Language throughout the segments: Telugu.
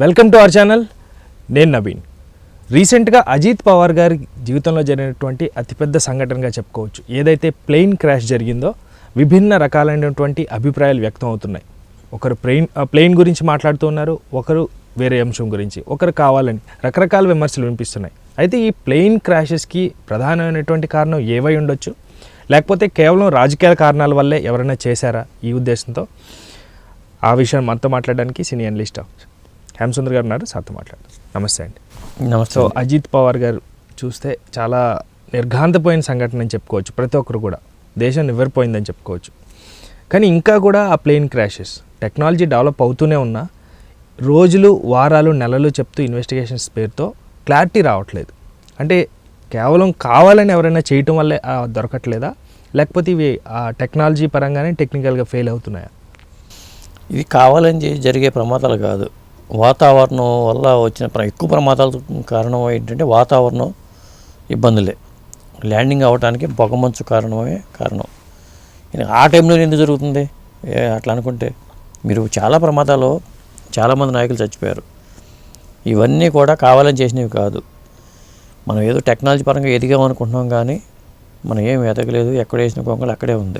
వెల్కమ్ టు అవర్ ఛానల్ నేను నవీన్. రీసెంట్గా అజిత్ పవార్ గారి జీవితంలో జరిగినటువంటి అతిపెద్ద సంఘటనగా చెప్పుకోవచ్చు. ఏదైతే ప్లేన్ క్రాష్ జరిగిందో విభిన్న రకాలైనటువంటి అభిప్రాయాలు వ్యక్తం అవుతున్నాయి ఒకరు ప్లేన్ ప్లేన్ గురించి మాట్లాడుతూ ఉన్నారు ఒకరు వేరే అంశం గురించి. ఒకరు కావాలని రకరకాల విమర్శలు వినిపిస్తున్నాయి. అయితే ఈ ప్లేన్ క్రాషెస్కి ప్రధానమైనటువంటి కారణం ఏవై ఉండొచ్చు? లేకపోతే కేవలం రాజకీయ కారణాల వల్లే ఎవరైనా చేశారా ఈ ఉద్దేశంతో? ఆ విషయం మనతో మాట్లాడడానికి సినీ అనలిస్ట్ హేమసుందర్ గారు ఉన్నారు సార్తో మాట్లాడదాం. నమస్తే అండి. నమస్తే సో అజిత్ పవార్ గారు చూస్తే చాలా నిర్ఘాంతపోయిన సంఘటన అని చెప్పుకోవచ్చు ప్రతి ఒక్కరు కూడా. దేశం నివ్వెరపోయిందని చెప్పుకోవచ్చు. కానీ ఇంకా కూడా ఆ ప్లేన్ క్రాషెస్ టెక్నాలజీ డెవలప్ అవుతూనే ఉన్నా రోజులు వారాలు నెలలు చెప్తూ ఇన్వెస్టిగేషన్స్ పేరుతో క్లారిటీ రావట్లేదు. అంటే కేవలం కావాలని ఎవరైనా చేయటం వల్లే దొరకట్లేదా? లేకపోతే ఇవి ఆ టెక్నాలజీ పరంగానే టెక్నికల్గా ఫెయిల్ అవుతున్నాయా? ఇది కావాలని జరి- జరిగే ప్రమాదాలు కాదు. వాతావరణం వల్ల వచ్చిన ప్ర- ఎక్కువ ప్రమాదాలకు కారణం ఏంటంటే వాతావరణం ఇబ్బందులే. ల్యాండింగ్ అవ్వడానికి పొగమంచు కారణమే కారణం. ఆ టైంలో ఎందుకు జరుగుతుంది? ఏ అట్లా అనుకుంటే మీరు చాలా ప్రమాదాలు చాలామంది నాయకులు చచ్చిపోయారు. ఇవన్నీ కూడా కావాలని చేసినవి కాదు. మనం ఏదో టెక్నాలజీ పరంగా ఎదిగామనుకుంటున్నాం కానీ మనం ఏం ఎదగలేదు. ఎక్కడ వేసిన కొంగలు అక్కడే ఉంది.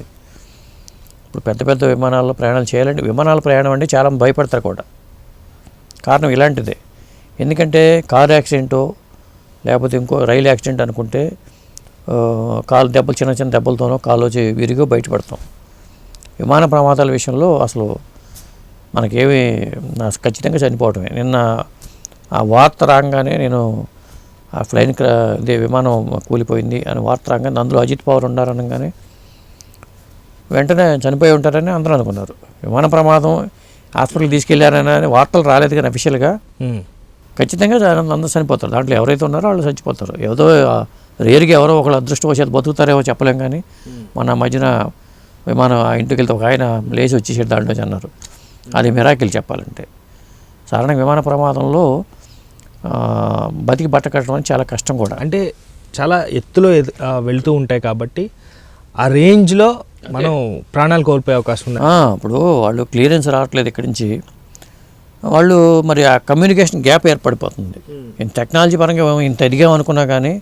ఇప్పుడు పెద్ద పెద్ద విమానాల్లో ప్రయాణాలు చేయాలంటే విమానాల ప్రయాణం అంటే చాలా భయపడతారు కూడా. కారణం ఇలాంటిదే. ఎందుకంటే కారు యాక్సిడెంటో లేకపోతే ఇంకో రైలు యాక్సిడెంట్ అనుకుంటే కాలు దెబ్బలు చిన్న చిన్న దెబ్బలతోనో కాలు వచ్చి విరిగో బయటపడతాం. విమాన ప్రమాదాల విషయంలో అసలు మనకేమి నా ఖచ్చితంగా చనిపోవటమే. నిన్న ఆ వార్త రాగానే నేను ఆ ఫ్లైన్ ఇదే విమానం కూలిపోయింది అని వార్త రాగానే అందులో అజిత్ పవర్ ఉన్నారనగానే వెంటనే చనిపోయి ఉంటారని అందరూ అనుకున్నారు. విమాన ప్రమాదం హాస్పిటల్కి తీసుకెళ్ళారని అని వార్తలు రాలేదు కానీ అఫీషియల్గా ఖచ్చితంగా అందరూ చనిపోతారు. దాంట్లో ఎవరైతే ఉన్నారో వాళ్ళు చచ్చిపోతారు. ఏదో రేరుగా ఎవరో ఒకళ్ళు అదృష్టవశాత్తు బతుకుతారేమో చెప్పలేం కానీ మన మధ్యన విమానం ఆ ఇంటికి వెళ్తే ఒక ఆయన లేచి వచ్చేసాడు దాంట్లో అన్నారు. అది మిరాకిల్ చెప్పాలంటే. సాధారణంగా విమాన ప్రమాదంలో బతికి బట్ట కట్టడం అనేది చాలా కష్టం కూడా. అంటే చాలా ఎత్తులో వెళ్తూ ఉంటాయి కాబట్టి ఆ రేంజ్లో మనం ప్రాణాలు కోల్పోయే అవకాశం ఉంది. ఇప్పుడు వాళ్ళు క్లియరెన్స్ రావట్లేదు ఇక్కడి నుంచి. వాళ్ళు మరి ఆ కమ్యూనికేషన్ గ్యాప్ ఏర్పడిపోతుంది. ఇంత టెక్నాలజీ పరంగా మేము ఇంత ఎదిగామనుకున్నా కానీ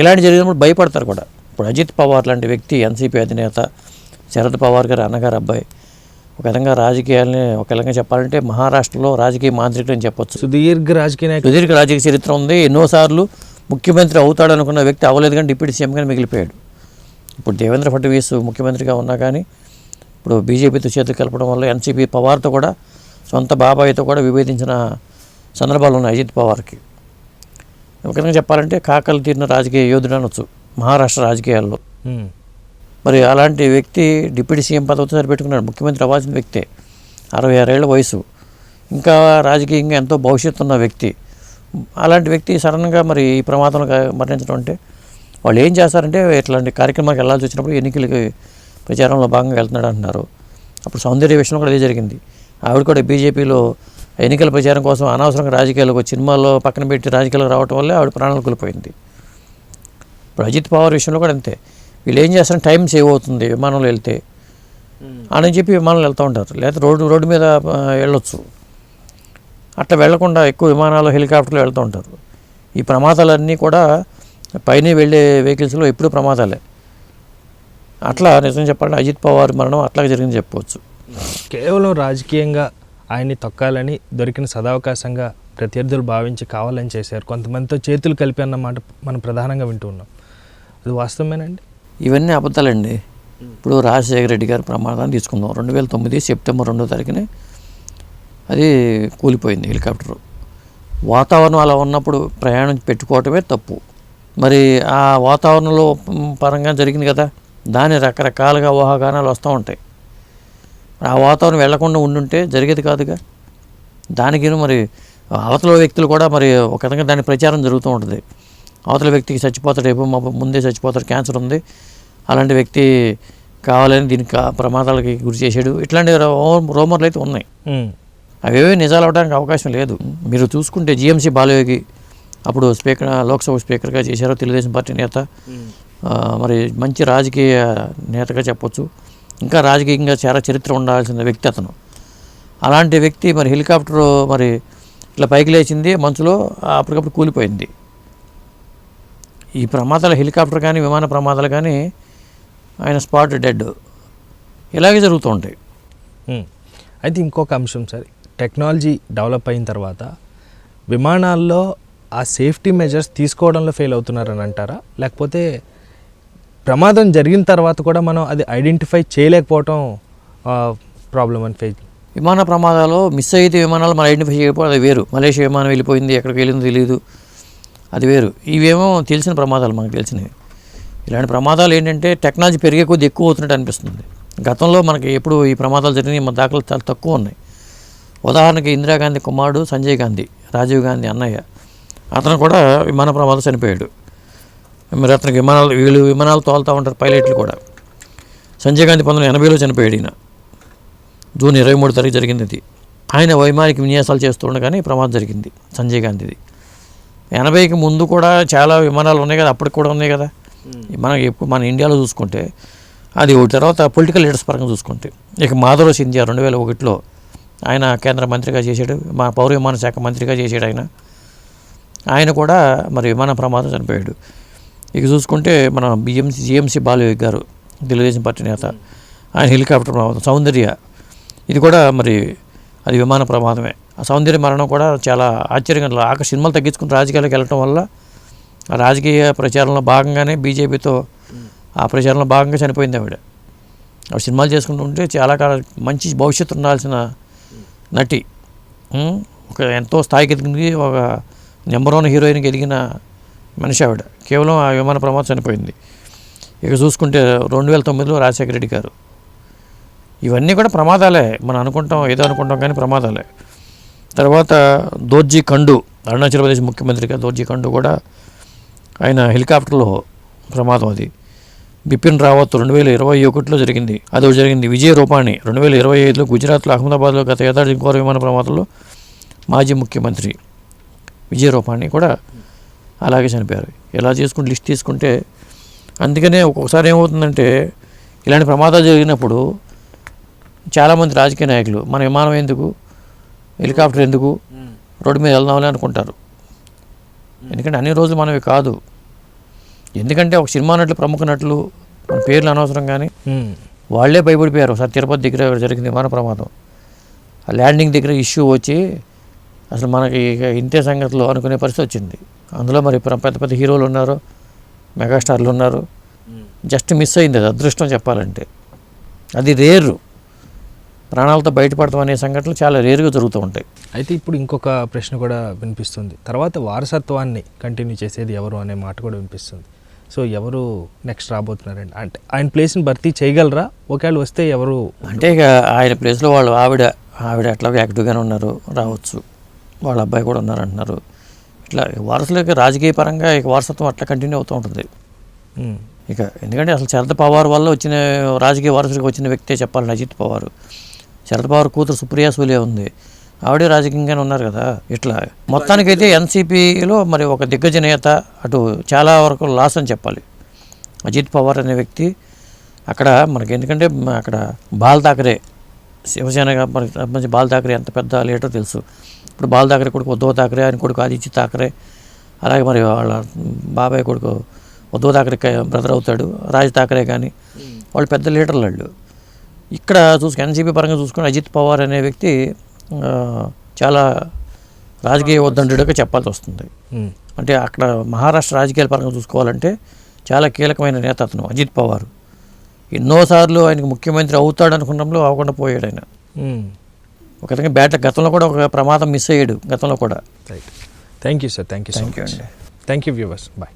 ఇలాంటి జరిగినప్పుడు భయపడతారు కూడా. ఇప్పుడు అజిత్ పవార్ లాంటి వ్యక్తి ఎన్సీపీ అధినేత శరద్ పవార్ గారి అన్నగారు అబ్బాయి ఒక విధంగా రాజకీయాలని ఒక విధంగా చెప్పాలంటే మహారాష్ట్రలో రాజకీయ మాంత్రికుడు అని చెప్పొచ్చు. సుదీర్ఘ రాజకీయ సుదీర్ఘ రాజకీయ చరిత్ర ఉంది. ఎన్నోసార్లు ముఖ్యమంత్రి అవుతాడు అనుకున్న వ్యక్తి అవ్వలేదు కానీ డిప్యూటీ సీఎంగా మిగిలిపోయాడు. ఇప్పుడు దేవేంద్ర ఫడ్నవీస్ ముఖ్యమంత్రిగా ఉన్నా కానీ ఇప్పుడు బీజేపీతో చేతులు కలపడం వల్ల ఎన్సీపీ పవార్తో కూడా సొంత బాబాయితో కూడా విభేదించిన సందర్భాలు ఉన్నాయి అజిత్ పవార్కి. ఒక విధంగా చెప్పాలంటే కాకలు తీరిన రాజకీయ యోధుడు అనొచ్చు మహారాష్ట్ర రాజకీయాల్లో. మరి అలాంటి వ్యక్తి డిప్యూటీ సీఎం పదవితో సరిపెట్టుకున్నాడు ముఖ్యమంత్రి అవ్వాల్సిన వ్యక్తే అరవై ఆరేళ్ళ వయసు. ఇంకా రాజకీయంగా ఎంతో భవిష్యత్తు ఉన్న వ్యక్తి. అలాంటి వ్యక్తి సడన్గా మరి ఈ ప్రమాదంలో మరణించడం అంటే వాళ్ళు ఏం చేస్తారంటే ఇట్లాంటి కార్యక్రమాలకు వెళ్ళాల్సి వచ్చినప్పుడు ఎన్నికలకి ప్రచారంలో భాగంగా వెళ్తున్నాడు అంటున్నారు. అప్పుడు సౌందర్య విషయంలో కూడా అదే జరిగింది. ఆవిడ కూడా బీజేపీలో ఎన్నికల ప్రచారం కోసం అనవసరంగా రాజకీయాలకు సినిమాల్లో పక్కన పెట్టి రాజకీయాలకు రావడం వల్లే ఆవిడ ప్రాణాలు కోల్పోయింది. ఇప్పుడు అజిత్ పవార్ విషయంలో కూడా అంతే. వీళ్ళు ఏం చేస్తారు టైం సేవ్ అవుతుంది విమానంలో వెళ్తే. అని చెప్పి విమానంలో వెళ్తూ ఉంటారు. లేదా రోడ్డు రోడ్డు మీద వెళ్ళొచ్చు. అట్లా వెళ్ళకుండా ఎక్కువ విమానాలు హెలికాప్టర్లు వెళ్తూ ఉంటారు. ఈ ప్రమాదాలన్నీ కూడా పైన వెళ్ళే వెహికల్స్లో ఎప్పుడూ ప్రమాదాలే. అట్లా నిజం చెప్పాలంటే అజిత్ పవార్ మరణం అట్లాగే జరిగింది చెప్పవచ్చు కేవలం రాజకీయంగా ఆయన్ని తొక్కాలని దొరికిన సదావకాశంగా ప్రత్యర్థులు భావించి కావాలని చేశారు. కొంతమందితో చేతులు కలిపి అన్నమాట మనం ప్రధానంగా వింటూ ఉన్నాం. అది వాస్తవమేనండి? ఇవన్నీ అబద్ధాలండి. ఇప్పుడు రాజశేఖర రెడ్డి గారి ప్రమాదాన్ని తీసుకుందాం. రెండు వేల తొమ్మిది సెప్టెంబర్ రెండో తారీఖునే అది కూలిపోయింది హెలికాప్టర్. వాతావరణం అలా ఉన్నప్పుడు ప్రయాణం పెట్టుకోవటమే తప్పు. మరి ఆ వాతావరణంలో పరంగా జరిగింది కదా దాని రకరకాలుగా ఊహాగానాలు వస్తూ ఉంటాయి. ఆ వాతావరణం వెళ్ళకుండా ఉండుంటే జరిగేది కాదుగా. దానికి మరి అవతల వ్యక్తులు కూడా మరి ఒక విధంగా దాని ప్రచారం జరుగుతూ ఉంటుంది. అవతల వ్యక్తికి చచ్చిపోతాడు రేపు ముందే చచ్చిపోతాడు క్యాన్సర్ ఉంది. అలాంటి వ్యక్తి కావాలని దీనికి ప్రమాదాలకి గురి చేసాడు ఇట్లాంటి రూమర్లు అయితే ఉన్నాయి. అవేవీ నిజాలు అవడానికి అవకాశం లేదు. మీరు చూసుకుంటే జిఎంసీ బాలయోగి అప్పుడు స్పీకర్ లోక్సభ స్పీకర్గా చేశారు తెలుగుదేశం పార్టీ నేత. మరి మంచి రాజకీయ నేతగా చెప్పొచ్చు. ఇంకా రాజకీయంగా చాలా చరిత్ర ఉండాల్సిన వ్యక్తి అతను. అలాంటి వ్యక్తి మరి హెలికాప్టర్ మరి ఇట్లా పైకి లేచింది మంచులో అప్పటికప్పుడు కూలిపోయింది. ఈ ప్రమాదాలు హెలికాప్టర్ కానీ విమాన ప్రమాదాలు కానీ ఆయన స్పాట్ డెడ్. ఇలాగే జరుగుతూ ఉంటాయి. అయితే ఇంకొక అంశం సార్ టెక్నాలజీ డెవలప్ అయిన తర్వాత విమానాల్లో ఆ సేఫ్టీ మెజర్స్ తీసుకోవడంలో ఫెయిల్ అవుతున్నారని అంటారా? లేకపోతే ప్రమాదం జరిగిన తర్వాత కూడా మనం అది ఐడెంటిఫై చేయలేకపోవటం ప్రాబ్లం అని ఫేస్ విమాన ప్రమాదాలు మిస్ అయితే విమానాలు మనం ఐడెంటిఫై చేయకపోతే అది వేరు. మలేషియా విమానం వెళ్ళిపోయింది ఎక్కడికి వెళ్ళిందో తెలియదు అది వేరు. ఇవేమో తెలిసిన ప్రమాదాలు మనకు తెలిసినవి. ఇలాంటి ప్రమాదాలు ఏంటంటే టెక్నాలజీ పెరిగే కొద్ది ఎక్కువ అవుతున్నట్టు అనిపిస్తుంది. గతంలో మనకి ఎప్పుడు ఈ ప్రమాదాలు జరిగినాయి మన దాఖలు చాలా తక్కువ ఉన్నాయి. ఉదాహరణకి ఇందిరాగాంధీ కుమారుడు సంజయ్ గాంధీ రాజీవ్ గాంధీ అన్నయ్య. అతను కూడా విమాన ప్రమాదం చనిపోయాడు. మరి అతనికి విమానాలు వీళ్ళు విమానాలు తోలుతూ ఉంటారు పైలట్లు కూడా. సంజయ్ గాంధీ పంతొమ్మిది వందల ఎనభైలో చనిపోయాడు ఈయన. జూన్ ఇరవై మూడు తారీఖు జరిగింది ఇది ఆయన వైమానిక విన్యాసాలు చేస్తూ ఉండగానే ఈ ప్రమాదం జరిగింది సంజయ్ గాంధీది. ఎనభైకి ముందు కూడా చాలా విమానాలు ఉన్నాయి కదా అప్పటికి కూడా ఉన్నాయి కదా. మనం ఎప్పుడు మన ఇండియాలో చూసుకుంటే అది ఒకటి తర్వాత పొలిటికల్ లీడర్స్ పరంగా చూసుకుంటే ఇక మాధవ సింధియా రెండు వేల ఒకటిలో ఆయన కేంద్ర మంత్రిగా చేశాడు మా పౌర విమాన శాఖ మంత్రిగా చేశాడు ఆయన. ఆయన కూడా మరి విమాన ప్రమాదం చనిపోయాడు. ఇక చూసుకుంటే మన బిఎంసీ జిఎంసీ బాలయ్య గారు తెలుగుదేశం పార్టీ నేత ఆయన హెలికాప్టర్ ప్రమాదం సౌందర్య. ఇది కూడా మరి అది విమాన ప్రమాదమే. ఆ సౌందర్య మరణం కూడా చాలా ఆశ్చర్యంగా ఆక సినిమాలు తగ్గించుకుని రాజకీయాలకు వెళ్ళటం వల్ల ఆ రాజకీయ ప్రచారంలో భాగంగానే బీజేపీతో ఆ ప్రచారంలో భాగంగా చనిపోయింది ఆవిడ. ఆవిడ సినిమాలు చేసుకుంటూ ఉంటే చాలా కాలం మంచి భవిష్యత్తు ఉండాల్సిన నటి. ఒక ఎంతో స్థాయికి ఎదిగింది. ఒక నెంబర్ వన్ హీరోయిన్కి ఎదిగిన మనిషి ఆవిడ. కేవలం ఆ విమాన ప్రమాదం చనిపోయింది. ఇక చూసుకుంటే రెండు వేల తొమ్మిదిలో రాజశేఖర రెడ్డి గారు. ఇవన్నీ కూడా ప్రమాదాలే. మనం అనుకుంటాం ఏదో అనుకుంటాం కానీ ప్రమాదాలే. తర్వాత దోర్జీ కండు అరుణాచల్ ప్రదేశ్ ముఖ్యమంత్రిగా దోర్జీ కండు కూడా ఆయన హెలికాప్టర్లో ప్రమాదం అది. బిపిన్ రావత్ రెండు వేల ఇరవై ఒకటిలో జరిగింది. అది జరిగింది విజయ్ రూపాణి రెండు వేల ఇరవై ఐదులో గుజరాత్లో అహ్మదాబాద్లో గత ఏడాది ఘోర విమాన ప్రమాదంలో మాజీ ముఖ్యమంత్రి. విజయ్ రూపాణి కూడా అలాగే చనిపోయారు. ఇలా చేసుకుంటే లిస్ట్ తీసుకుంటే అందుకనే ఒక్కొక్కసారి ఏమవుతుందంటే ఇలాంటి ప్రమాదాలు జరిగినప్పుడు చాలామంది రాజకీయ నాయకులు మన విమానం ఎందుకు? హెలికాప్టర్ ఎందుకు? రోడ్డు మీద వెళ్దామని అనుకుంటారు. ఎందుకంటే అన్ని రోజులు మనవి కాదు. ఎందుకంటే ఒక సినిమా నటులు ప్రముఖ నటులు మన పేర్లు అనవసరం కానీ. వాళ్ళే భయపడిపోయారు. ఒకసారి తిరుపతి దగ్గర జరిగింది విమాన ప్రమాదం. ఆ ల్యాండింగ్ దగ్గర ఇష్యూ వచ్చి అసలు మనకి ఇక ఇంతే సంగతిలో అనుకునే పరిస్థితి వచ్చింది. అందులో మరి పెద్ద పెద్ద హీరోలు ఉన్నారు మెగాస్టార్లు ఉన్నారు. జస్ట్ మిస్ అయింది అది అదృష్టం చెప్పాలంటే. అది రేరు. ప్రాణాలతో బయటపడతాం అనే సంఘటనలు చాలా రేరుగా జరుగుతూ ఉంటాయి. అయితే ఇప్పుడు ఇంకొక ప్రశ్న కూడా వినిపిస్తుంది. తర్వాత వారసత్వాన్ని కంటిన్యూ చేసేది ఎవరు అనే మాట కూడా వినిపిస్తుంది. సో ఎవరు నెక్స్ట్ రాబోతున్నారండి? అంటే ఆయన ప్లేస్ని భర్తీ చేయగలరా? ఒకవేళ వస్తే ఎవరు అంటే ఇక ఆయన ప్లేస్లో వాళ్ళు ఆవిడ ఆవిడ ఎట్లా యాక్టివ్గానే ఉన్నారు రావచ్చు. వాళ్ళ అబ్బాయి కూడా ఉన్నారు అంటున్నారు ఇట్లా వారసులకి రాజకీయ పరంగా ఇక వారసత్వం అట్లా కంటిన్యూ అవుతూ ఉంటుంది. ఇక ఎందుకంటే అసలు శరద్ పవార్ వల్ల వచ్చిన రాజకీయ వారసుడికి వచ్చిన వ్యక్తే చెప్పాలి అజిత్ పవార్. శరద్ పవార్ కూతురు సుప్రియా సూలే ఉంది. ఆవిడే రాజకీయంగానే ఉన్నారు కదా. ఇట్లా మొత్తానికైతే ఎన్సీపీలో మరి ఒక దిగ్గజ నేత అటు చాలా వరకు లాస్ అని చెప్పాలి. అజిత్ పవార్ అనే వ్యక్తి అక్కడ మనకి ఎందుకంటే అక్కడ బాల్ ఠాకరే శివసేనగా మనకి సంబంధించి బాల్ ఠాకరే ఎంత పెద్ద లీడర్ తెలుసు. ఇప్పుడు బాల్ ఠాకరే కొడుకు ఉద్ధవ్ ఠాకరే ఆయన కొడుకు ఆదిత్య ఠాకరే అలాగే మరి వాళ్ళ బాబాయ్ కొడుకు ఉద్ధవ్ ఠాకరే బ్రదర్ అవుతాడు రాజ్ ఠాకరే కానీ వాళ్ళు పెద్ద లీడర్లు వాళ్ళు. ఇక్కడ చూసుకు ఎన్సీపీ పరంగా చూసుకుని అజిత్ పవార్ అనే వ్యక్తి చాలా రాజకీయ వద్దండుగా చెప్పాల్సి వస్తుంది. అంటే అక్కడ మహారాష్ట్ర రాజకీయాల పరంగా చూసుకోవాలంటే చాలా కీలకమైన నేత అతను అజిత్ పవార్. ఎన్నోసార్లు ఆయనకు ముఖ్యమంత్రి అవుతాడు అనుకున్నప్పుడు అవ్వకుండా పోయాడు ఆయన. ఉమ్. ఒక విధంగా బ్యాట్ గతంలో కూడా ఒక ప్రమాదం మిస్ అయ్యాడు గతంలో కూడా. Right thank you sir thank you thank you అండి. Thank you viewers bye